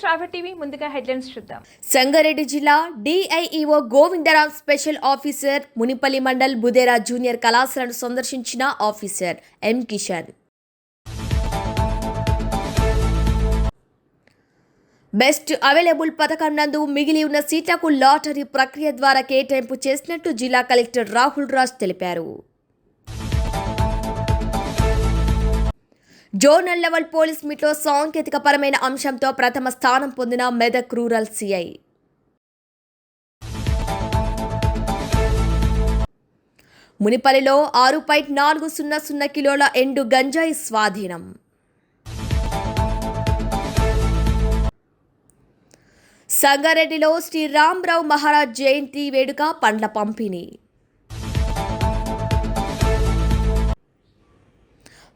శ్రావ్య TV ముందుగా headlines చూద్దాం. సంగారెడ్డి జిల్లా D I E O Govindarao special officer Munipalli mandal Budera junior కళాశాలను సందర్శించిన officer M Kishan. Best available పథకం నందు మిగిలి ఉన్న సీట్లకు లాటరీ ప్రక్రియ ద్వారా కేటాయింపు చేసినట్టు జిల్లా కలెక్టర్ రాహుల్ రాజ్ తెలిపారు. జోనల్ లెవెల్ పోలీస్ మీట్లో సాంకేతిక పరమైన అంశంతో ప్రథమ స్థానం పొందిన మెదక్ రూరల్ సిఐ. మునిపల్లిలో ఆరు పాయింట్ నాలుగు సున్నా సున్నా కిలోల ఎండు గంజాయి స్వాధీనం. సంగారెడ్డిలో శ్రీ రామ్రావు మహారాజ్ జయంతి వేడుక పండ్ల పంపిణీ.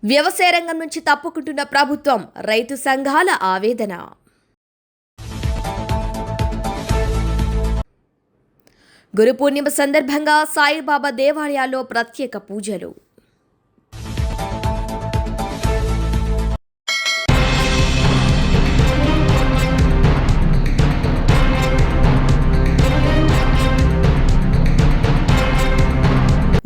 వ్యవసాయ రంగం నుంచి తప్పుకుంటున్న ప్రభుత్వం రైతు సంఘాల ఆవేదన. గురు పూర్ణిమ సందర్భంగా సాయిబాబా దేవాలయాల్లో ప్రత్యేక పూజలు.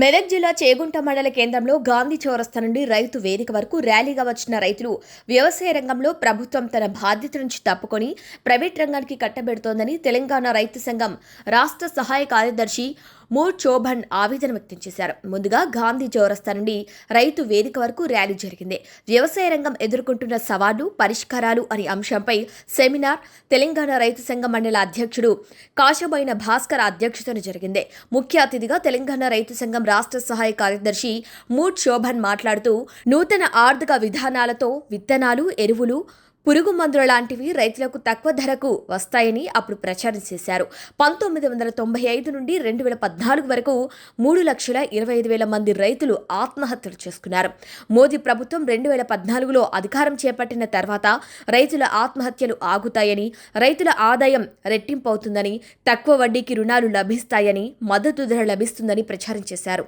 మెదక్ జిల్లా చేగుంట మండల కేంద్రంలో గాంధీ చౌరస్తా నుండి రైతు వేదిక వరకు ర్యాలీగా వచ్చిన రైతులు వ్యవసాయ రంగంలో ప్రభుత్వం తన బాధ్యత నుంచి తప్పుకొని ప్రైవేట్ రంగానికి కట్టబెడుతోందని తెలంగాణ రైతు సంఘం రాష్ట్ర సహాయ కార్యదర్శి మూర్ చోభన్ ఆవేదన వ్యక్తం చేశారు. ముందుగా గాంధీ చౌరస్తా నుండి రైతు వేదిక వరకు ర్యాలీ జరిగింది. వ్యవసాయ రంగం ఎదుర్కొంటున్న సవాళ్ళు పరిష్కారాలు అనే అంశంపై సెమినార్ తెలంగాణ రైతు సంఘం మండల అధ్యక్షుడు కాశబైన భాస్కర్ అధ్యక్షతన జరిగింది. ముఖ్య అతిథిగా తెలంగాణ రైతు సంఘం రాష్ట్ర సహాయ కార్యదర్శి మూడ్ శోభన్ మాట్లాడుతూ నూతన ఆర్థిక విధానాలతో విత్తనాలు ఎరువులు పురుగు మందుల లాంటివి రైతులకు తక్కువ ధరకు వస్తాయని అప్పుడు ప్రచారం చేశారు. పంతొమ్మిది వందల తొంభై ఐదు నుండి రెండు వేల పద్నాలుగు వరకు మూడు లక్షల ఇరవై ఐదు వేల మంది రైతులు ఆత్మహత్యలు చేసుకున్నారు. మోదీ ప్రభుత్వం రెండు వేల పద్నాలుగులో అధికారం చేపట్టిన తర్వాత రైతుల ఆత్మహత్యలు ఆగుతాయని రైతుల ఆదాయం రెట్టింపు అవుతుందని తక్కువ వడ్డీకి రుణాలు లభిస్తాయని మద్దతు ధర లభిస్తుందని ప్రచారం చేశారు.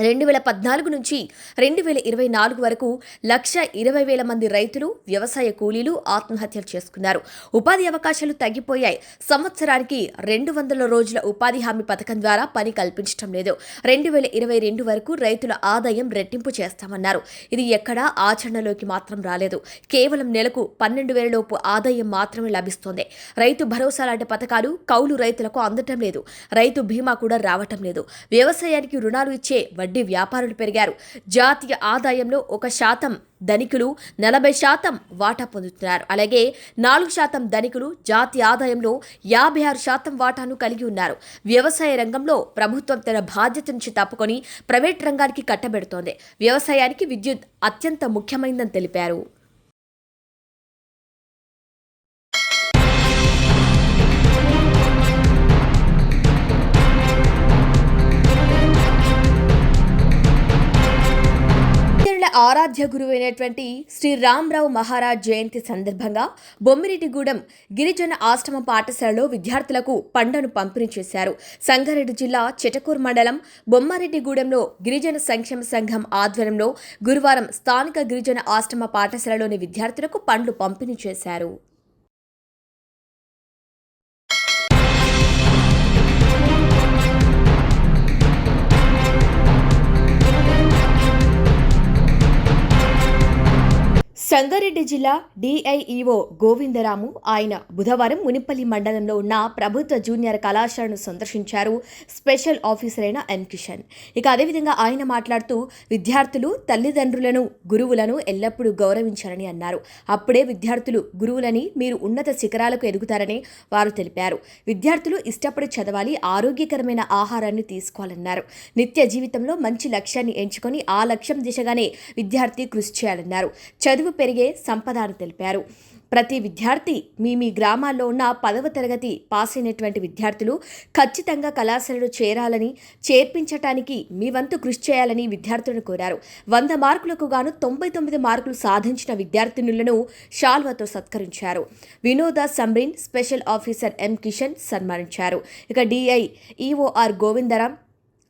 రెండు వేల పద్నాలుగు నుంచి రెండు వేల ఇరవై నాలుగు వరకు లక్ష ఇరవై వేల మంది రైతులు వ్యవసాయ కూలీలు ఆత్మహత్యలు చేసుకున్నారు. ఉపాధి అవకాశాలు తగ్గిపోయాయి. సంవత్సరానికి రెండు వందల రోజుల ఉపాధి హామీ పథకం ద్వారా పని కల్పించడం లేదు. రెండు వేల ఇరవై రెండు వరకు రైతుల ఆదాయం రెట్టింపు చేస్తామన్నారు. ఇది ఎక్కడా ఆచరణలోకి మాత్రం రాలేదు. కేవలం నెలకు పన్నెండు వేల లోపు ఆదాయం మాత్రమే లభిస్తోంది. రైతు భరోసా లాంటి పథకాలు కౌలు రైతులకు అందటం లేదు. రైతు బీమా కూడా రావటం లేదు. వ్యవసాయానికి రుణాలు ఇచ్చే వడ్డీ వ్యాపారులు పెరిగారు. జాతీయ ఆదాయంలో ఒక శాతం ధనికులు నలభై శాతం వాటా పొందుతున్నారు. అలాగే నాలుగు శాతం ధనికులు జాతీయ ఆదాయంలో యాభై ఆరు శాతం వాటాను కలిగి ఉన్నారు. వ్యవసాయ రంగంలో ప్రభుత్వం తన బాధ్యత నుంచి తప్పుకొని ప్రైవేట్ రంగానికి కట్టబెడుతోంది. వ్యవసాయానికి విద్యుత్ అత్యంత ముఖ్యమైనదని తెలిపారు. ఇతరుల ఆరాధ్య గురువైనటువంటి శ్రీ రామరావు మహారాజ్ జయంతి సందర్భంగా బొమ్మిరెడ్డిగూడెం గిరిజన ఆశ్రమ పాఠశాలలో విద్యార్థులకు పండను పంపిణీ చేశారు. సంగారెడ్డి జిల్లా చిటకూరు మండలం బొమ్మారెడ్డిగూడెంలో గిరిజన సంక్షేమ సంఘం ఆధ్వర్యంలో గురువారం స్థానిక గిరిజన ఆశ్రమ పాఠశాలలోని విద్యార్థులకు పండ్లు పంపిణీ చేశారు. సంగారెడ్డి జిల్లా డిఐఈఓ గోవిందరాము ఆయన బుధవారం మునిపల్లి మండలంలో ఉన్న ప్రభుత్వ జూనియర్ కళాశాలను సందర్శించారు. స్పెషల్ ఆఫీసర్ అయిన ఎన్ కిషన్. ఇక అదేవిధంగా ఆయన మాట్లాడుతూ విద్యార్థులు తల్లిదండ్రులను గురువులను ఎల్లప్పుడూ గౌరవించాలని అన్నారు. అప్పుడే విద్యార్థులు గురువులని మీరు ఉన్నత శిఖరాలకు ఎదుగుతారని వారు తెలిపారు. విద్యార్థులు ఇష్టపడి చదవాలి ఆరోగ్యకరమైన ఆహారాన్ని తీసుకోవాలన్నారు. నిత్య జీవితంలో మంచి లక్ష్యాన్ని ఎంచుకొని ఆ లక్ష్యం దిశగానే విద్యార్థి కృషి చేయాలన్నారు. చదువు పెరిగే సంపద అని తెలిపారు. ప్రతి విద్యార్థి మీ మీ గ్రామాల్లో ఉన్న పదవ తరగతి పాస్ అయినటువంటి విద్యార్థులు ఖచ్చితంగా కళాశాలలో చేరాలని చేర్పించటానికి మీ వంతు కృషి చేయాలని విద్యార్థులను కోరారు. వంద మార్కులకు గాను తొంభై తొమ్మిది మార్కులు సాధించిన విద్యార్థినులను షాల్వాతో సత్కరించారు. Vinoda Samreen special officer M Kishan సన్మానించారు. ఇక డిఐ ఈఓఆర్ గోవిందరాం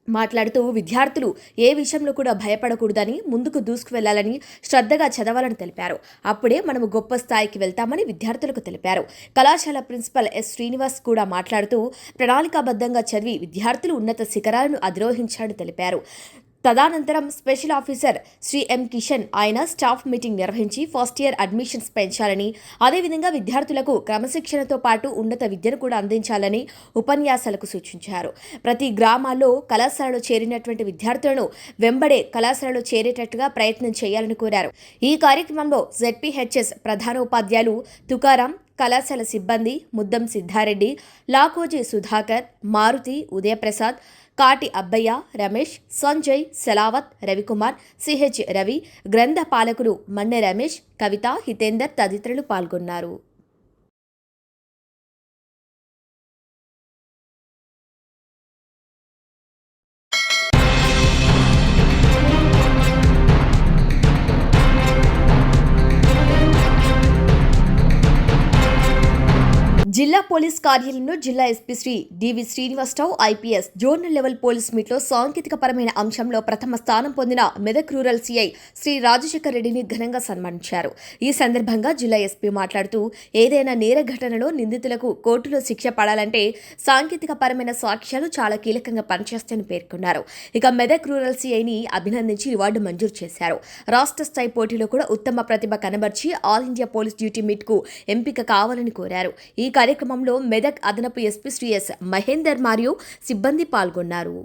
మాట్లాడుతూ విద్యార్థులు ఏ విషయంలో కూడా భయపడకూడదని ముందుకు దూసుకువెళ్ళాలని శ్రద్ధగా చదవాలని తెలిపారు. అప్పుడే మనము గొప్ప స్థాయికి వెళ్తామని విద్యార్థులకు తెలిపారు. కళాశాల ప్రిన్సిపల్ ఎస్ శ్రీనివాస్ కూడా మాట్లాడుతూ ప్రణాళికాబద్ధంగా చదివి విద్యార్థులు ఉన్నత శిఖరాలను అధిరోహించాలని తెలిపారు. తదనంతరం special officer Shri M Kishan ఆయన స్టాఫ్ మీటింగ్ నిర్వహించి ఫస్ట్ ఇయర్ అడ్మిషన్స్ పెంచాలని అదేవిధంగా విద్యార్థులకు క్రమశిక్షణతో పాటు ఉన్నత విద్యను కూడా అందించాలని ఉపన్యాసాలకు సూచించారు. ప్రతి గ్రామాల్లో కళాశాలలో చేరినటువంటి విద్యార్థులను వెంబడే కళాశాలలో చేరేటట్టుగా ప్రయత్నం చేయాలని కోరారు. ఈ కార్యక్రమంలో జెడ్పీహెచ్ఎస్ ప్రధానోపాధ్యాయులు తుకారాం కళాశాల సిబ్బంది ముద్దం సిద్ధారెడ్డి లాకోజీ సుధాకర్ మారుతి ఉదయప్రసాద్ కాటి అబ్బయ్య రమేష్ సంజయ్ సెలావత్ రవికుమార్ సిహెచ్ రవి గ్రంథ పాలకులు మన్నె రమేష్ కవిత హితేందర్ తదితరులు పాల్గొన్నారు. జిల్లా పోలీస్ కార్యాలయంలో జిల్లా SP Shri D V Srinivasarao IPS zonal level police మీట్లో సాంకేతిక పరమైన అంశంలో ప్రథమ స్థానం పొందిన మెదక్ రూరల్ సీఐ శ్రీ రాజశేఖర్ రెడ్డిని ఘనంగా సన్మానించారు. ఈ సందర్భంగా జిల్లా ఎస్పీ మాట్లాడుతూ ఏదైనా నేర ఘటనలో నిందితులకు కోర్టులో శిక్ష పడాలంటే సాంకేతిక పరమైన సాక్ష్యాలు చాలా కీలకంగా పనిచేస్తాయని పేర్కొన్నారు. ఇక మెదక్ రూరల్ సీఐని అభినందించి రివార్డు మంజూరు చేశారు. రాష్ట్ర స్థాయి పోటీలో కూడా ఉత్తమ ప్రతిభ కనబర్చి ఆల్ ఇండియా పోలీస్ డ్యూటీ మీట్కు ఎంపిక కావాలని కోరారు. ఈ కార్యక్రమం కార్యక్రమంలో మెదక్ అదనపు ఎస్పీ శ్రీ ఎస్ మహేందర్ మరియు సిబ్బంది పాల్గొన్నారు.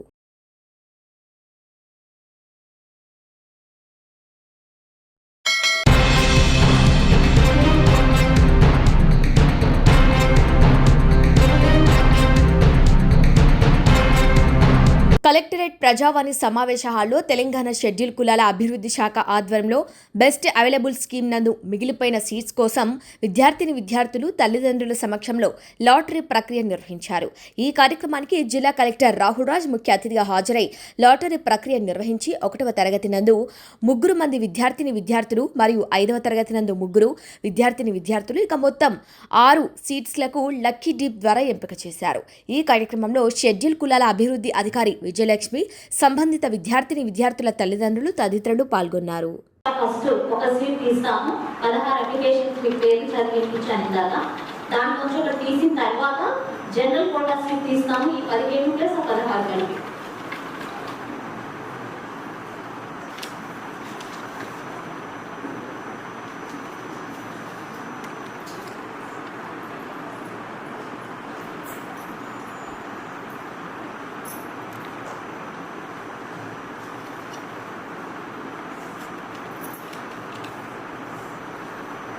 కలెక్టరేట్ ప్రజావాణి సమావేశ హాల్లో తెలంగాణ షెడ్యూల్ కులాల అభివృద్ధి శాఖ ఆధ్వర్యంలో బెస్ట్ అవైలబుల్ స్కీమ్ నందు మిగిలిపోయిన సీట్స్ కోసం విద్యార్థిని విద్యార్థులు తల్లిదండ్రుల సమక్షంలో లాటరీ ప్రక్రియ నిర్వహించారు. ఈ కార్యక్రమానికి జిల్లా కలెక్టర్ రాహుల్ రాజ్ ముఖ్య అతిథిగా హాజరై లాటరీ ప్రక్రియ నిర్వహించి ఒకటవ తరగతి నందు ముగ్గురు మంది విద్యార్థిని విద్యార్థులు మరియు ఐదవ తరగతి నందు ముగ్గురు విద్యార్థిని విద్యార్థులు ఇక మొత్తం ఆరు సీట్స్లకు లక్కీ డీప్ ద్వారా ఎంపిక చేశారు. ఈ కార్యక్రమంలో షెడ్యూల్ కులాల అభివృద్ధి అధికారి విజయలక్ష్మి సంబంధిత విద్యార్థిని విద్యార్థుల తల్లిదండ్రులు తదితరులు పాల్గొన్నారు. ఫస్ట్ ఒక సీట్ తీసాము పదహారు అప్లికేషన్స్ మీ పేరు చదివించాను ఇందాక దాంట్లోంచి ఒకటి తీసిన తర్వాత జనరల్ కోటా సీట్ తీస్తాము. ఈ పదిహేను ప్లస్ ఆ పదహారు కలిపి.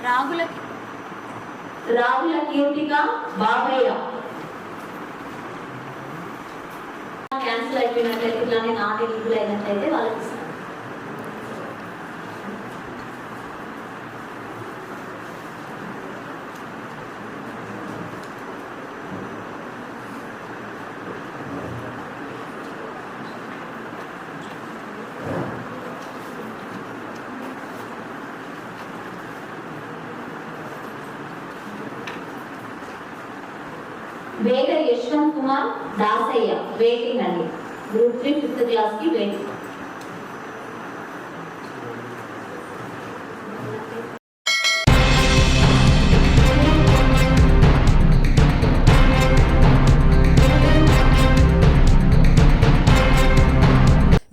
రాగులకి రాగుల కీర్తిక బాబయ్య. క్యాన్సిల్ అయిపోయినట్లయితే ఇట్లానే నాటి ఎలిజిబుల్ అయినట్లయితే వాళ్ళకి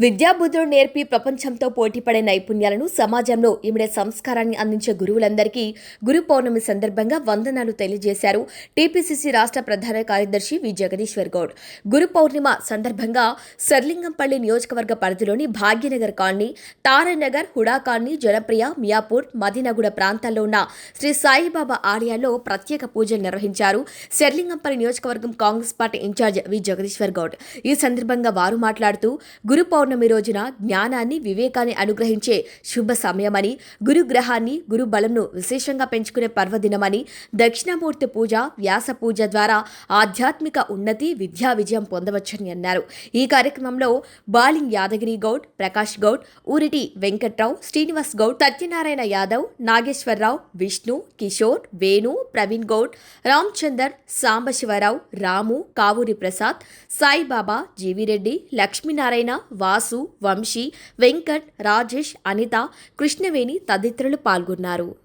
విద్యాబుద్ధుడు నేర్పి ప్రపంచంతో పోటీపడే నైపుణ్యాలను సమాజంలో ఇమిడే సంస్కారాన్ని అందించే గురువులందరికీ గురు పౌర్ణమి సందర్భంగా వందనాలు తెలియజేశారు. టీపీసీసీ రాష్ట్ర ప్రధాన కార్యదర్శి వి. జగదీశ్వర్ గౌడ్. గురు పౌర్ణిమ సందర్భంగా సర్లింగంపల్లి నియోజకవర్గ పరిధిలోని Bhagyanagar colony Taranagar HUDA colony Janapriya Miyapur Madinaguda ప్రాంతాల్లో ఉన్న శ్రీ సాయిబాబా ఆలయాల్లో ప్రత్యేక పూజలు నిర్వహించారు. సెర్లింగంపల్లి నియోజకవర్గం Congress party incharge V. Jagadishwar Goud. ఈ సందర్భంగా వారు మాట్లాడుతూ గురు పౌర్ణమి పౌర్ణమి రోజున జ్ఞానాన్ని వివేకాన్ని అనుగ్రహించే శుభ సమయమని గురుగ్రహాన్ని గురుబలంను విశేషంగా పెంచుకునే పర్వదినమని దక్షిణామూర్తి పూజ వ్యాస పూజ ద్వారా ఆధ్యాత్మిక ఉన్నతి విద్యా విజయం పొందవచ్చని అన్నారు. ఈ కార్యక్రమంలో బాలింగ్ యాదగిరి గౌడ్ ప్రకాష్ గౌడ్ ఊరిటి వెంకట్రావు శ్రీనివాస్ గౌడ్ సత్యనారాయణ యాదవ్ నాగేశ్వరరావు విష్ణు కిషోర్ వేణు ప్రవీణ్ గౌడ్ రామచందర్ సాంబశివరావు రాము కావూరి ప్రసాద్ సాయిబాబా జీవిరెడ్డి లక్ష్మీనారాయణ వాసు వంశీ వెంకట్ రాజేష్ అనిత కృష్ణవేణి తదితరులు పాల్గొన్నారు.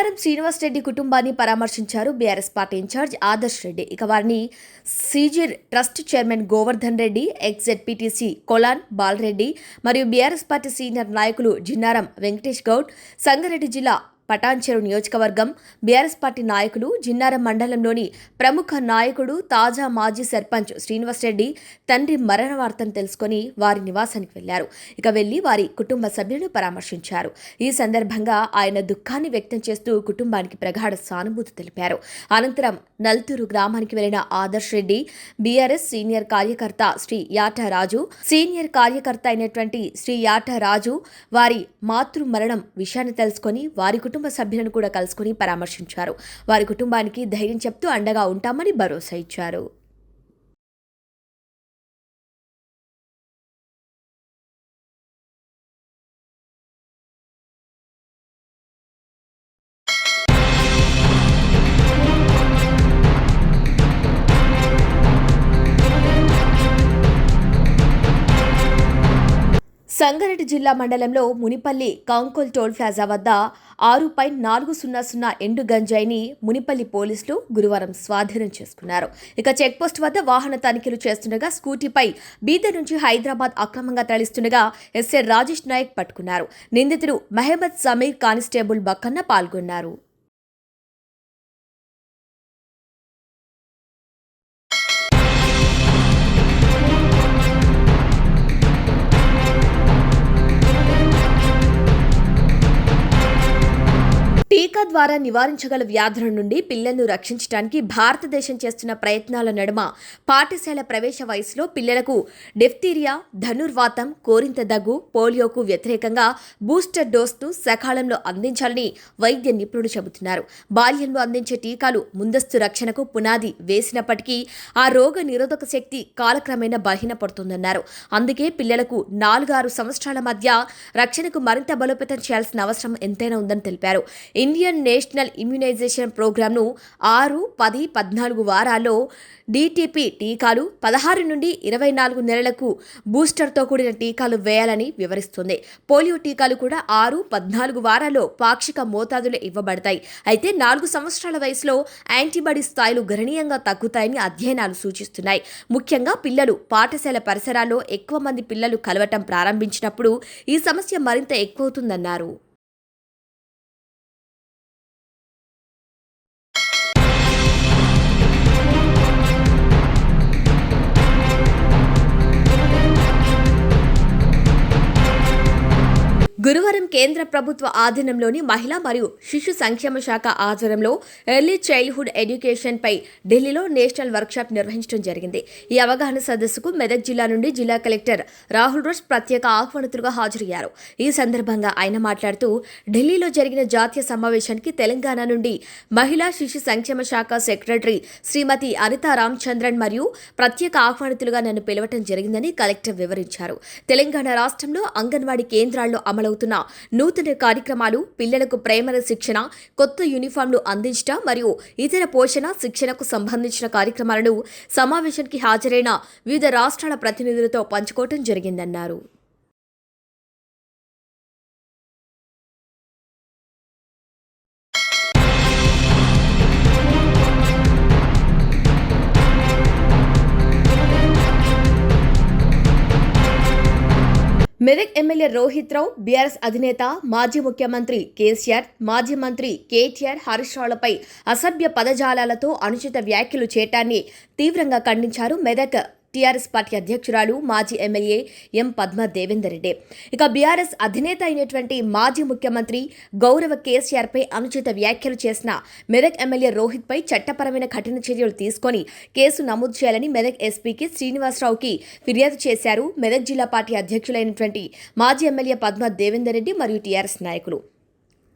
డారం శ్రీనివాస్ రెడ్డి కుటుంబాన్ని పరామర్శించారు BRS party incharge Adarsh Reddy. ఇక వారిని CG trust chairman Govardhan Reddy ex ZPTC Kolan Balareddy మరియు బీఆర్ఎస్ పార్టీ సీనియర్ నాయకులు జిన్నారం వెంకటేష్ గౌడ్ సంగారెడ్డి జిల్లా పటాన్చెరు నియోజకవర్గం బీఆర్ఎస్ పార్టీ నాయకులు జిన్నారం మండలంలోని ప్రముఖ నాయకుడు తాజా మాజీ సర్పంచ్ శ్రీనివాస్ రెడ్డి తండ్రి మరణ వార్తను తెలుసుకొని వారి నివాసానికి వెళ్ళారు ఇక వెళ్ళి వారి కుటుంబ సభ్యులను పరామర్శించారు. ఈ సందర్భంగా ఆయన దుఃఖాన్ని వ్యక్తం చేస్తూ కుటుంబానికి ప్రగాఢ సానుభూతి తెలిపారు. అనంతరం నల్తూరు గ్రామానికి వెళ్ళిన ఆదర్శ్ రెడ్డి బీఆర్ఎస్ సీనియర్ కార్యకర్త శ్రీ యాటరాజు సీనియర్ కార్యకర్త అయినటువంటి శ్రీ యాటరాజు వారి మాతృ మరణం విషయాన్ని తెలుసుకొని వారి కుటుంబ కుటుంబ సభ్యులను కూడా కలుసుకొని పరామర్శించారు. వారి కుటుంబానికి ధైర్యం చెప్తూ అండగా ఉంటామని భరోసా ఇచ్చారు. సంగారెడ్డి జిల్లా మండలంలో మునిపల్లి కాంకోల్ టోల్ ప్లాజా వద్ద ఆరు పాయింట్ నాలుగు సున్నా సున్నా ఎండు గంజాయిని మునిపల్లి పోలీసులు గురువారం స్వాధీనం చేసుకున్నారు. ఇక చెక్పోస్ట్ వద్ద వాహన తనిఖీలు చేస్తుండగా స్కూటీపై బీదర్ నుంచి హైదరాబాద్ అక్రమంగా తరలిస్తుండగా ఎస్ఏ రాజేష్ నాయక్ పట్టుకున్నారు. నిందితుడు మహమ్మద్ సమీర్ కానిస్టేబుల్ బక్కన్న పాల్గొన్నారు. ద్వారా నివారించగల వ్యాధుల నుండి పిల్లలను రక్షించడానికి భారతదేశం చేస్తున్న ప్రయత్నాల నడుమ పాఠశాల ప్రవేశ వయసులో పిల్లలకు డెఫ్తీరియా ధనుర్వాతం కోరింత దగ్గు పోలియోకు వ్యతిరేకంగా బూస్టర్ డోస్ను సకాలంలో అందించాలని వైద్య నిపుణులు చెబుతున్నారు. బాల్యంలో అందించే టీకాలు ముందస్తు రక్షణకు పునాది వేసినప్పటికీ ఆ రోగ నిరోధక శక్తి కాలక్రమేణా బలహీనపడుతుందన్నారు. అందుకే పిల్లలకు నాలుగారు సంవత్సరాల మధ్య రక్షణకు మరింత బలోపేతం చేయాల్సిన అవసరం ఎంతైనా ఉందని తెలిపారు. ఇండియన్ నేషనల్ ఇమ్యునైజేషన్ ప్రోగ్రాంను ఆరు పది పద్నాలుగు వారాల్లో డిటిపి టీకాలు పదహారు నుండి ఇరవై నాలుగు నెలలకు బూస్టర్తో కూడిన టీకాలు వేయాలని వివరిస్తుంది. పోలియో టీకాలు కూడా ఆరు పద్నాలుగు వారాల్లో పాక్షిక మోతాదులు ఇవ్వబడతాయి. అయితే నాలుగు సంవత్సరాల వయసులో యాంటీబాడీ స్థాయిలు గణనీయంగా తగ్గుతాయని అధ్యయనాలు సూచిస్తున్నాయి. ముఖ్యంగా పిల్లలు పాఠశాల పరిసరాల్లో ఎక్కువ మంది పిల్లలు కలవటం ప్రారంభించినప్పుడు ఈ సమస్య మరింత ఎక్కువవుతుందన్నారు. గురువారం కేంద్ర ప్రభుత్వ ఆధీనంలోని మహిళా మరియు శిశు సంక్షేమ శాఖ ఆధ్వర్యంలో ఎర్లీ చైల్డ్హుడ్ ఎడ్యుకేషన్ పై ఢిల్లీలో నేషనల్ వర్క్షాప్ నిర్వహించడం జరిగింది. ఈ అవగాహన సదస్సుకు మెదక్ జిల్లా నుండి జిల్లా కలెక్టర్ రాహుల్ రోజ్ ప్రత్యేక ఆహ్వానితులుగా హాజరయ్యారు. ఈ సందర్భంగా ఆయన మాట్లాడుతూ ఢిల్లీలో జరిగిన జాతీయ సమావేశానికి తెలంగాణ నుండి మహిళా శిశు సంక్షేమ శాఖ సెక్రటరీ శ్రీమతి అనితా రామచంద్రన్ మరియు ప్రత్యేక ఆహ్వానితులుగా నన్ను పిలవటం జరిగిందని కలెక్టర్ వివరించారు. తెలంగాణ రాష్ట్రంలో అంగన్వాడీ కేంద్రాల్లో అమలు అమలవుతున్న నూతన కార్యక్రమాలు పిల్లలకు ప్రేమల శిక్షణ కొత్త యూనిఫామ్లు అందించడం మరియు ఇతర పోషణ శిక్షణకు సంబంధించిన కార్యక్రమాలను సమావేశానికి హాజరైన వివిధ రాష్ట్రాల ప్రతినిధులతో పంచుకోవటం జరిగిందన్నారు. మెదక్ ఎమ్మెల్యే రోహిత్ రావు బీఆర్ఎస్ అధినేత మాజీ ముఖ్యమంత్రి కేసీఆర్ మాజీ మంత్రి కేటీఆర్ హరీష్ రావులపై అసభ్య పదజాలాలతో అనుచిత వ్యాఖ్యలు చేయటాన్ని తీవ్రంగా ఖండించారు మెదక్ టీఆర్ఎస్ పార్టీ అధ్యక్షురాలు మాజీ ఎమ్మెల్యే ఎం పద్మ దేవేందర్ రెడ్డి ఇక బీఆర్ఎస్ అధినేత అయినటువంటి మాజీ ముఖ్యమంత్రి గౌరవ కేసీఆర్పై అనుచిత వ్యాఖ్యలు చేసిన మెదక్ ఎమ్మెల్యే రోహిత్పై చట్టపరమైన కఠిన చర్యలు తీసుకొని కేసు నమోదు చేయాలని మెదక్ ఎస్పీకి శ్రీనివాసరావుకి ఫిర్యాదు చేశారు. మెదక్ జిల్లా పార్టీ అధ్యక్షులైనటువంటి మాజీ ఎమ్మెల్యే పద్మ దేవేందర్ రెడ్డి మరియు టీఆర్ఎస్ నాయకులు.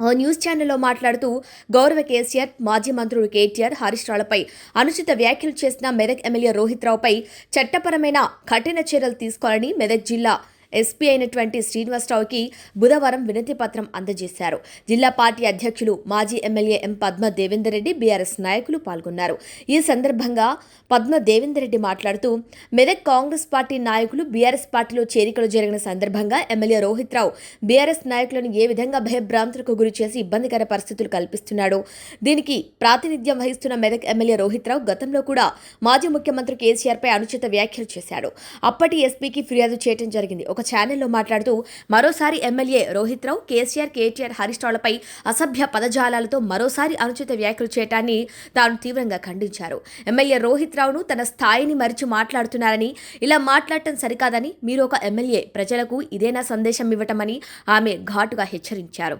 ఓ న్యూస్ ఛానల్లో మాట్లాడుతూ గౌరవ కేసీఆర్ మాజీ మంత్రులు కేటీఆర్ హరీష్ రావులపై అనుచిత వ్యాఖ్యలు చేసిన మెదక్ ఎమ్మెల్యే రోహిత్ రావుపై చట్టపరమైన కఠిన చర్యలు తీసుకోవాలని మెదక్ జిల్లా ఎస్పీ అయినటువంటి శ్రీనివాసరావుకి బుధవారం వినతి పత్రం అందజేశారు. జిల్లా పార్టీ అధ్యక్షులు మాజీ MLA M Padma Devender Reddy BRS నాయకులు పాల్గొన్నారు. ఈ సందర్భంగా పద్మ దేవేందర్ రెడ్డి మాట్లాడుతూ మెదక్ కాంగ్రెస్ పార్టీ నాయకులు బీఆర్ఎస్ పార్టీలో చేరికలు జరిగిన సందర్భంగా ఎమ్మెల్యే రోహిత్ రావు బీఆర్ఎస్ నాయకులను ఏ విధంగా భయభ్రాంతులకు గురి చేసి ఇబ్బందికర పరిస్థితులు కల్పిస్తున్నాడు. దీనికి ప్రాతినిధ్యం వహిస్తున్న మెదక్ ఎమ్మెల్యే రోహిత్ రావు గతంలో కూడా మాజీ ముఖ్యమంత్రి కేసీఆర్ పై అనుచిత వ్యాఖ్యలు చేశాడు. అప్పటి ఎస్పీకి ఫిర్యాదు చేయడం జరిగింది. ఒక ఛానల్లో మాట్లాడుతూ మరోసారి MLA Rohit Rao KCR KTR Harish రావులపై అసభ్య పదజాలాలతో మరోసారి అనుచిత వ్యాఖ్యలు చేయటాన్ని తాను తీవ్రంగా ఖండించారు. ఎమ్మెల్యే రోహిత్ రావును తన స్థాయిని మరిచి మాట్లాడుతున్నారని ఇలా మాట్లాడటం సరికాదని మీరు ఒక ఎమ్మెల్యే ప్రజలకు ఇదేనా సందేశం ఇవ్వటమని ఆమె ఘాటుగా హెచ్చరించారు.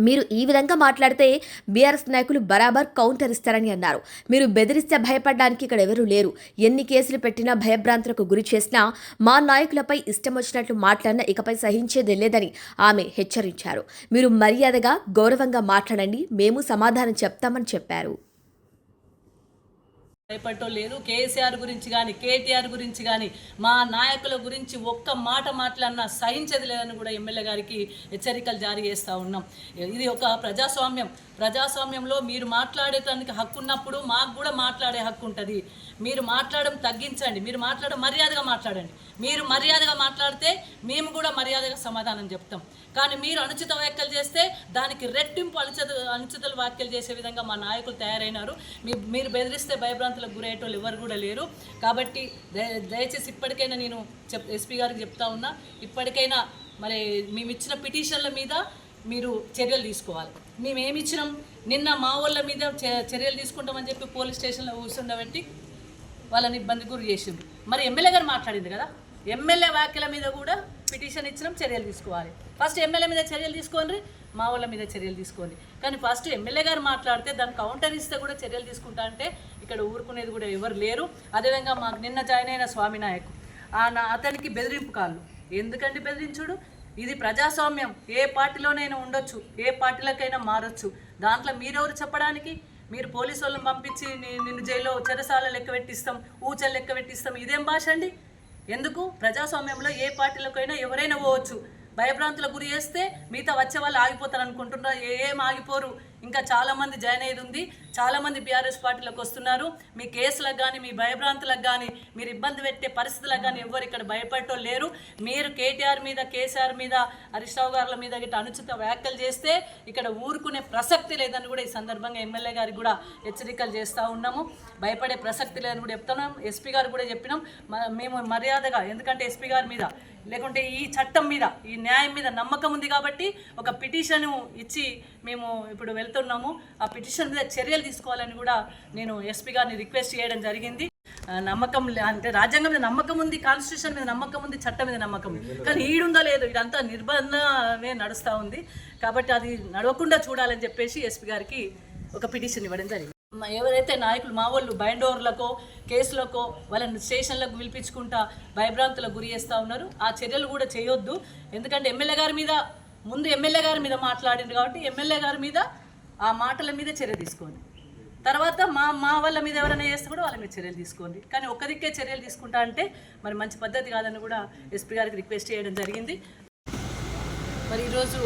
మీరు ఈ విధంగా మాట్లాడితే బీఆర్ఎస్ నాయకులు బరాబర్ కౌంటర్ ఇస్తారని అన్నారు. మీరు బెదిరిస్తే భయపడడానికి ఇక్కడ ఎవరూ లేరు. ఎన్ని కేసులు పెట్టినా భయభ్రాంతులకు గురి చేసినా మా నాయకులపై ఇష్టం వచ్చినట్లు మాట్లాడినా ఇకపై సహించేదే లేదని ఆమె హెచ్చరించారు. మీరు మర్యాదగా గౌరవంగా మాట్లాడండి. మేము సమాధానం చెప్తామని చెప్పారు. భయపడటం లేదు. కేసీఆర్ గురించి కానీ కేటీఆర్ గురించి కానీ మా నాయకుల గురించి ఒక్క మాట మాట్లాడినా సహించదు లేదని కూడా ఎమ్మెల్యే గారికి హెచ్చరికలు జారీ చేస్తూ ఉన్నాం. ఇది ఒక ప్రజాస్వామ్యం. ప్రజాస్వామ్యంలో మీరు మాట్లాడేటానికి హక్కు ఉన్నప్పుడు మాకు కూడా మాట్లాడే హక్కు ఉంటుంది. మీరు మాట్లాడడం తగ్గించండి. మీరు మాట్లాడడం మర్యాదగా మాట్లాడండి. మీరు మర్యాదగా మాట్లాడితే మేము కూడా మర్యాదగా సమాధానం చెప్తాం. కానీ మీరు అనుచిత వ్యాఖ్యలు చేస్తే దానికి రెట్టింపు అనుచిత అనుచితలు వ్యాఖ్యలు చేసే విధంగా మా నాయకులు తయారైనారు. మీ మీరు బెదిరిస్తే భయభ్రాంతులకు గురయ్యేటోళ్ళు ఎవరు కూడా లేరు. కాబట్టి దయ- దయచేసి ఇప్పటికైనా నేను చెప్ ఎస్పీ గారికి చెప్తా ఉన్నా ఇప్పటికైనా మరి మేము ఇచ్చిన పిటిషన్ల మీద మీరు చర్యలు తీసుకోవాలి. మేము ఏమి ఇచ్చినాం? నిన్న మా వాళ్ళ మీద చ- చర్యలు తీసుకుంటామని చెప్పి పోలీస్ స్టేషన్లో కూర్చుండబట్టి వాళ్ళని ఇబ్బంది గురి చేసిండ్రు. మరి ఎమ్మెల్యే గారు మాట్లాడింది కదా? ఎమ్మెల్యే వ్యాఖ్యల మీద కూడా పిటిషన్ ఇచ్చినాం చర్యలు తీసుకోవాలి. ఫస్ట్ ఎమ్మెల్యే మీద చర్యలు తీసుకోండి మా వాళ్ళ మీద చర్యలు తీసుకోండి. కానీ ఫస్ట్ ఎమ్మెల్యే గారు మాట్లాడితే దాన్ని కౌంటర్ ఇస్తే కూడా చర్యలు తీసుకుంటా అంటే ఇక్కడ ఊరుకునేది కూడా ఎవరు లేరు. అదేవిధంగా మాకు నిన్న జాయిన్ అయిన స్వామి నాయకు ఆ నా- అతనికి బెదిరింపు కాళ్ళు. ఎందుకంటే బెదిరించుడు? ఇది ప్రజాస్వామ్యం. ఏ పార్టీలోనైనా ఉండొచ్చు ఏ పార్టీలకైనా మారొచ్చు. దాంట్లో మీరెవరు చెప్పడానికి? మీరు పోలీసు వాళ్ళని పంపించి నిన్ను జైల్లో చెరసాల లెక్క పెట్టిస్తాం ఊచలు లెక్క పెట్టిస్తాం ఇదేం భాష అండి? ఎందుకు? ప్రజాస్వామ్యంలో ఏ పార్టీలకైనా ఎవరైనా పోవచ్చు. భయభ్రాంతులకు గురి చేస్తే మిగతా వచ్చే వాళ్ళు ఆగిపోతారు అనుకుంటున్నారు ఏం ఆగిపోరు. ఇంకా చాలామంది జాయిన్ అయ్యేది ఉంది. చాలామంది బీఆర్ఎస్ పార్టీలకు వస్తున్నారు. మీ కేసులకు కానీ మీ భయభ్రాంతులకు కానీ మీరు ఇబ్బంది పెట్టే పరిస్థితులకు కానీ ఎవ్వరు ఇక్కడ భయపడటం లేరు. మీరు కేటీఆర్ మీద కేసీఆర్ మీద హరీష్ రావు గారుల మీద గిట్ట అనుచిత వ్యాఖ్యలు చేస్తే ఇక్కడ ఊరుకునే ప్రసక్తి లేదని కూడా ఈ సందర్భంగా ఎమ్మెల్యే గారికి కూడా హెచ్చరికలు చేస్తూ ఉన్నాము. భయపడే ప్రసక్తి లేదని కూడా చెప్తున్నాం. ఎస్పీ గారు కూడా చెప్పినాం. మేము మర్యాదగా ఎందుకంటే ఎస్పీ గారి మీద లేకుంటే ఈ చట్టం మీద ఈ న్యాయం మీద నమ్మకం ఉంది కాబట్టి ఒక పిటిషన్ ఇచ్చి మేము ఇప్పుడు వెళ్తున్నాము. ఆ పిటిషన్ మీద చర్యలు తీసుకోవాలని కూడా నేను ఎస్పీ గారిని రిక్వెస్ట్ చేయడం జరిగింది. నమ్మకం లే- అంటే రాజ్యాంగం మీద నమ్మకం ఉంది కాన్స్టిట్యూషన్ మీద నమ్మకం ఉంది చట్టం మీద నమ్మకం ఉంది. కానీ ఈడుందా లేదు ఇదంతా నిర్బంధమే నడుస్తూ ఉంది. కాబట్టి అది నడవకుండా చూడాలని చెప్పేసి ఎస్పీ గారికి ఒక పిటిషన్ ఇవ్వడం జరిగింది. ఎవరైతే నాయకులు మా వాళ్ళు బైండోర్లకో కేసులకో వాళ్ళని స్టేషన్లకు పిలిపించుకుంటా భయభ్రాంతులకు గురి చేస్తూ ఉన్నారు. ఆ చర్యలు కూడా చేయొద్దు. ఎందుకంటే ఎమ్మెల్యే గారి మీద ముందు ఎమ్మెల్యే గారి మీద మాట్లాడింది కాబట్టి ఎమ్మెల్యే గారి మీద ఆ మాటల మీద చర్య తీసుకోండి. తర్వాత మా మా వాళ్ళ మీద ఎవరైనా చేస్తే కూడా వాళ్ళ మీద చర్యలు తీసుకోండి. కానీ ఒక్క దిక్కే చర్యలు తీసుకుంటా అంటే మరి మంచి పద్ధతి కాదని కూడా ఎస్పీ గారికి రిక్వెస్ట్ చేయడం జరిగింది. మరి ఈరోజు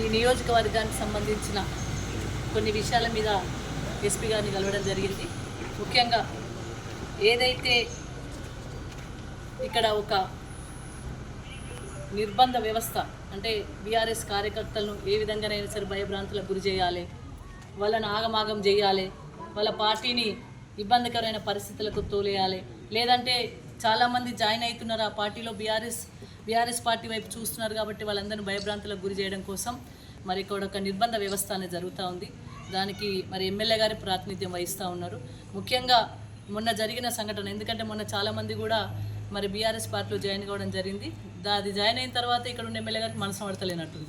ఈ నియోజకవర్గానికి సంబంధించిన కొన్ని విషయాల మీద ఎస్పీ గారిని కలవడం జరిగింది. ముఖ్యంగా ఏదైతే ఇక్కడ ఒక నిర్బంధ వ్యవస్థ అంటే బీఆర్ఎస్ కార్యకర్తలను ఏ విధంగానైనా సరే భయభ్రాంతులకు గురి చేయాలి. వాళ్ళను ఆగమాగం చేయాలి. వాళ్ళ పార్టీని ఇబ్బందికరమైన పరిస్థితులకు తోలేయాలి. లేదంటే చాలామంది జాయిన్ అవుతున్నారు. ఆ పార్టీలో బీఆర్ఎస్ బీఆర్ఎస్ పార్టీ వైపు చూస్తున్నారు కాబట్టి వాళ్ళందరినీ భయభ్రాంతులకు గురి చేయడం కోసం మరి ఇక్కడ ఒక నిర్బంధ వ్యవస్థ అనేది జరుగుతూ ఉంది. దానికి మరి ఎమ్మెల్యే గారి ప్రాతినిధ్యం వహిస్తూ ఉన్నారు. ముఖ్యంగా మొన్న జరిగిన సంఘటన ఎందుకంటే మొన్న చాలామంది కూడా మరి బీఆర్ఎస్ పార్టీలో జాయిన్ కావడం జరిగింది. దా- అది జాయిన్ అయిన తర్వాత ఇక్కడ ఉన్న ఎమ్మెల్యే గారికి మనసు పడతలేనట్టుంది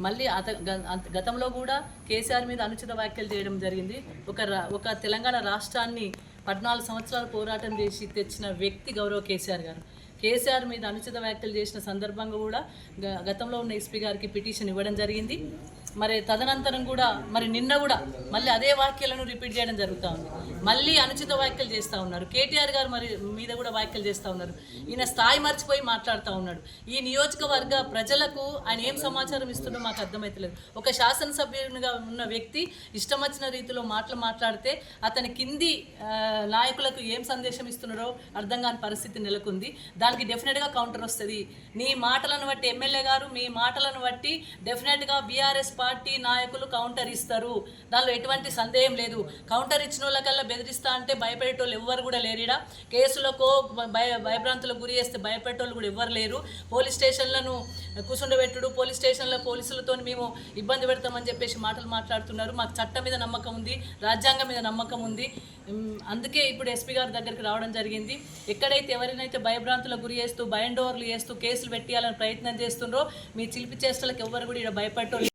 మళ్ళీ అత గ- గతంలో కూడా కేసీఆర్ మీద అనుచిత వ్యాఖ్యలు చేయడం జరిగింది. ఒక రా- ఒక తెలంగాణ రాష్ట్రాన్ని పద్నాలుగు సంవత్సరాలు పోరాటం చేసి తెచ్చిన వ్యక్తి గౌరవ కేసీఆర్ గారు. కేసీఆర్ మీద అనుచిత వ్యాఖ్యలు చేసిన సందర్భంగా కూడా గతంలో ఉన్న ఎస్పీ గారికి పిటిషన్ ఇవ్వడం జరిగింది. మరి తదనంతరం కూడా మరి నిన్న కూడా మళ్ళీ అదే వాక్యాలను రిపీట్ చేయడం జరుగుతూ ఉంది. మళ్ళీ అనుచిత వ్యాఖ్యలు చేస్తూ ఉన్నారు. కేటీఆర్ గారు మరి మీద కూడా వ్యాఖ్యలు చేస్తూ ఉన్నారు. ఈయన స్థాయి మర్చిపోయి మాట్లాడుతూ ఉన్నాడు. ఈ నియోజకవర్గ ప్రజలకు ఆయన ఏం సమాచారం ఇస్తుండో మాకు అర్థమవుతలేదు ఒక శాసనసభ్యునిగా ఉన్న వ్యక్తి ఇష్టం వచ్చిన రీతిలో మాటలు మాట్లాడితే అతని కింది నాయకులకు ఏం సందేశం ఇస్తున్నారో అర్థం కాని పరిస్థితి నెలకొంది. దానికి డెఫినెట్గా కౌంటర్ వస్తుంది. నీ మాటలను బట్టి ఎమ్మెల్యే గారు మీ మాటలను బట్టి డెఫినెట్గా బీఆర్ఎస్ పార్టీ నాయకులు కౌంటర్ ఇస్తారు. దానిలో ఎటువంటి సందేహం లేదు. కౌంటర్ ఇచ్చిన వాళ్ళకల్లా బెదిరిస్తా అంటే భయపడేటోళ్ళు ఎవ్వరు కూడా లేరిడా కేసులకు భయ భయభ్రాంతులకు గురి చేస్తే భయపడేటోళ్ళు కూడా ఎవ్వరు లేరు. పోలీస్ స్టేషన్లను కూర్చుండబెట్టుడు పోలీస్ స్టేషన్ల పోలీసులతో మేము ఇబ్బంది పెడతామని చెప్పేసి మాటలు మాట్లాడుతున్నారు. మాకు చట్టం మీద నమ్మకం ఉంది రాజ్యాంగం మీద నమ్మకం ఉంది. అందుకే ఇప్పుడు ఎస్పీ గారి దగ్గరికి రావడం జరిగింది. ఎక్కడైతే ఎవరినైతే భయభ్రాంతులకు గురి చేస్తూ భయండోవర్లు చేస్తూ కేసులు పెట్టియాలని ప్రయత్నం చేస్తుండ్రో మీ చిలిపి చేష్టలకు ఎవ్వరు కూడా ఇక్కడ భయపడటం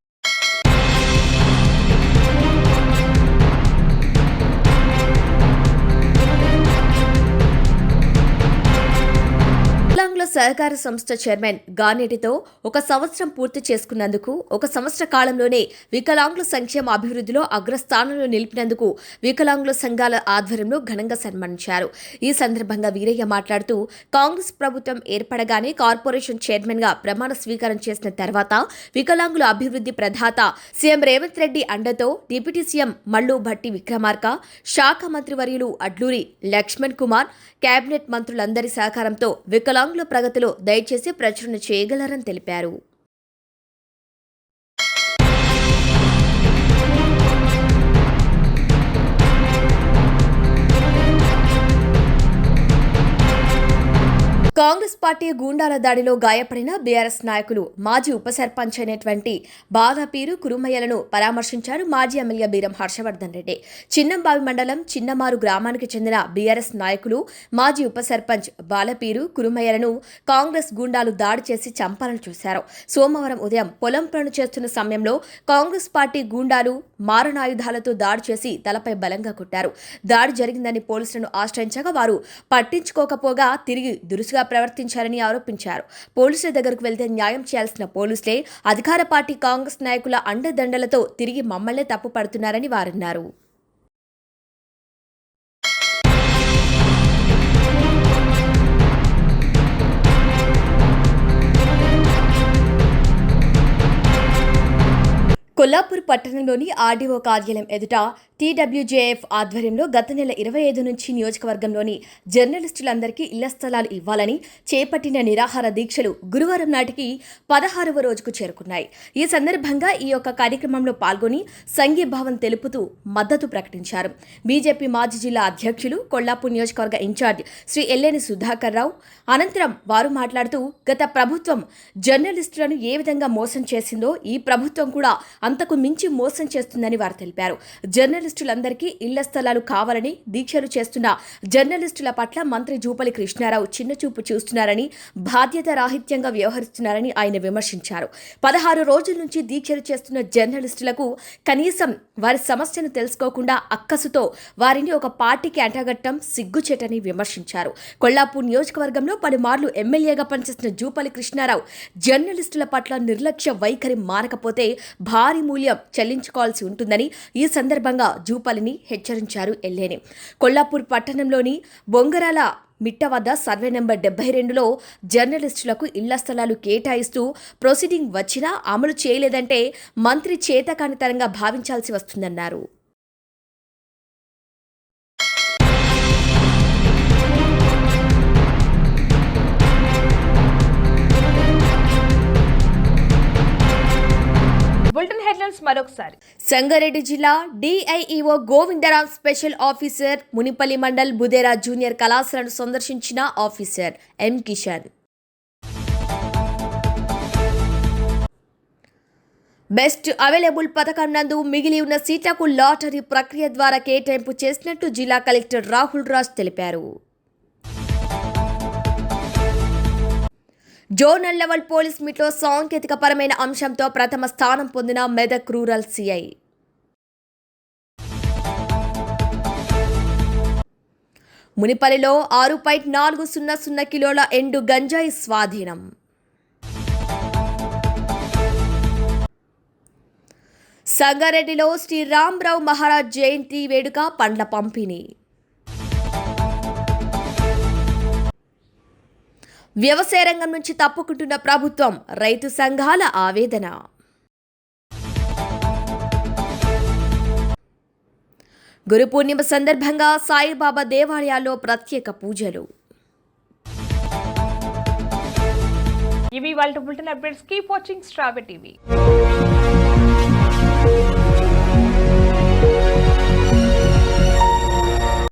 సహకార సంస్థ చైర్మన్ గానేటితో ఒక సంవత్సరం పూర్తి చేసుకున్నందుకు ఒక సంవత్సర కాలంలోనే వికలాంగుల సంక్షేమ అభివృద్ధిలో అగ్రస్థానంలో నిలిపినందుకు వికలాంగుల సంఘాల ఆధ్వర్యంలో ఘనంగా సన్మానించారు. ఈ సందర్భంగా వీరయ్య మాట్లాడుతూ కాంగ్రెస్ ప్రభుత్వం ఏర్పడగానే కార్పొరేషన్ చైర్మన్గా ప్రమాణ స్వీకారం చేసిన తర్వాత వికలాంగుల అభివృద్ధి ప్రధాత సీఎం రేవంత్ రెడ్డి అండతో డిప్యూటీ సీఎం మల్లు భట్టి విక్రమార్క శాఖ మంత్రివర్యులు అడ్లూరి లక్ష్మణ్ కుమార్ కేబినెట్ మంత్రులందరి సహకారంతో వికలాంగుల ప్రగతిలో దయచేసి ప్రచురణ చేయగలరని తెలిపారు. కాంగ్రెస్ పార్టీ గూండాల దాడిలో గాయపడిన బీఆర్ఎస్ నాయకులు మాజీ ఉప సర్పంచ్ అయినటువంటి బాధపీరు కురుమయ్యలను పరామర్శించారు మాజీ ఎమ్మెల్యే బీరం హర్షవర్ధన్ రెడ్డి. చిన్నంబావి మండలం చిన్నమారు గ్రామానికి చెందిన బీఆర్ఎస్ నాయకులు మాజీ ఉప సర్పంచ్ బాలపీరు కురుమయ్యలను కాంగ్రెస్ గూండాలు దాడి చేసి చంపాలని చూశారు. సోమవారం ఉదయం పొలం పనులు చేస్తున్న సమయంలో కాంగ్రెస్ పార్టీ గూండాలు మారణాయుధాలతో దాడి చేసి తలపై బలంగా కొట్టారు. దాడి జరిగిందని పోలీసులను ఆశ్రయించగా వారు పట్టించుకోకపోగా తిరిగి దురుసుగా ప్రవర్తించారని ఆరోపించారు. పోలీసుల దగ్గరకు వెళ్తే న్యాయం చేయాల్సిన పోలీసులే అధికార పార్టీ కాంగ్రెస్ నాయకుల అండదండలతో తిరిగి మమ్మల్నే తప్పు పడుతున్నారని వారన్నారు. కొల్లాపూర్ పట్టణంలోని ఆర్డీఓ కార్యాలయం ఎదుట టీడబ్ల్యూజేఎఫ్ ఆధ్వర్యంలో గత నెల ఇరవై ఐదు నుంచి నియోజకవర్గంలోని జర్నలిస్టులందరికీ ఇళ్ళ స్థలాలు ఇవ్వాలని చేపట్టిన నిరాహార దీక్షలు గురువారం నాటికి పదహారవ రోజుకు చేరుకున్నాయి. ఈ సందర్భంగా ఈ యొక్క కార్యక్రమంలో పాల్గొని సంఘీభావం తెలుపుతూ మద్దతు ప్రకటించారు. బీజేపీ మాజీ జిల్లా అధ్యక్షులు కొల్లాపూర్ నియోజకవర్గ ఇన్ఛార్జ్ శ్రీ ఎల్లేని సుధాకర్ రావు అనంతరం వారు మాట్లాడుతూ గత ప్రభుత్వం జర్నలిస్టులను ఏ విధంగా మోసం చేసిందో ఈ ప్రభుత్వం కూడా అంతకు మించి మోసం చేస్తుందని వారు తెలిపారు. జర్నలిస్టులందరికీ ఇళ్ళ స్థలాలు కావాలని దీక్షలు చేస్తున్న జర్నలిస్టుల పట్ల మంత్రి జూపలి కృష్ణారావు చిన్నచూపు చూస్తున్నారని బాధ్యత రాహిత్యంగా వ్యవహరిస్తున్నారని ఆయన విమర్శించారు. పదహారు రోజుల నుంచి దీక్షలు చేస్తున్న జర్నలిస్టులకు కనీసం వారి సమస్యను తెలుసుకోకుండా అక్కసుతో వారిని ఒక పార్టీకి అంటగట్టం సిగ్గుచేటని విమర్శించారు. కొల్లాపూర్ నియోజకవర్గంలో పలుమార్లు ఎమ్మెల్యేగా పనిచేసిన జూపలి కృష్ణారావు జర్నలిస్టుల పట్ల నిర్లక్ష్య వైఖరి మారకపోతే భారీ మూల్యం చెల్లించుకోవాల్సి ఉంటుందని ఈ సందర్భంగా జూపాలిని హెచ్చరించారు ఎల్లేని కొల్లాపూర్ పట్టణంలోని బొంగరాల మిట్ట వద్ద సర్వే నెంబర్ డెబ్బై రెండులో జర్నలిస్టులకు ఇళ్ళ స్థలాలు కేటాయిస్తూ ప్రొసీడింగ్ వచ్చినా అమలు చేయలేదంటే మంత్రి చేతకానితనంగా భావించాల్సి వస్తుందన్నారు. బులెటిన్ హెడ్లైన్స్ మరొకసారి. సంగారెడ్డి జిల్లా D I E O Govindaram special officer Munipalli mandal Budera junior కళాశాలను సందర్శించిన officer M Kishan. Best available పథకం నందు మిగిలి ఉన్న సీట్లకు లాటరీ ప్రక్రియ ద్వారా కేటాయింపు చేసినట్టు జిల్లా కలెక్టర్ రాహుల్ రాజ్ తెలిపారు. జోనల్ లెవెల్ పోలీస్ మీట్లో సాంకేతిక పరమైన అంశంతో ప్రథమ స్థానం పొందిన మెదక్ రూరల్ సిఐ. మునిపల్లిలో ఆరు పాయింట్ నాలుగు సున్నా సున్నా కిలోల ఎండు గంజాయి స్వాధీనం. సంగారెడ్డిలో శ్రీ రామ్రావు మహారాజ్ జయంతి వేడుక పండ్ల పంపిణీ. వ్యవసాయ రంగం నుంచి తప్పుకుంటున్న ప్రభుత్వం రైతు సంఘాల ఆవేదన. గురు పూర్ణిమ సందర్భంగా సాయిబాబా దేవాలయాల్లో ప్రత్యేక పూజలు. ఇవి వాళ్ళ బులెటిన్ అప్డేట్స్. కీప్ వాచింగ్ స్ట్రాబె టీవీ.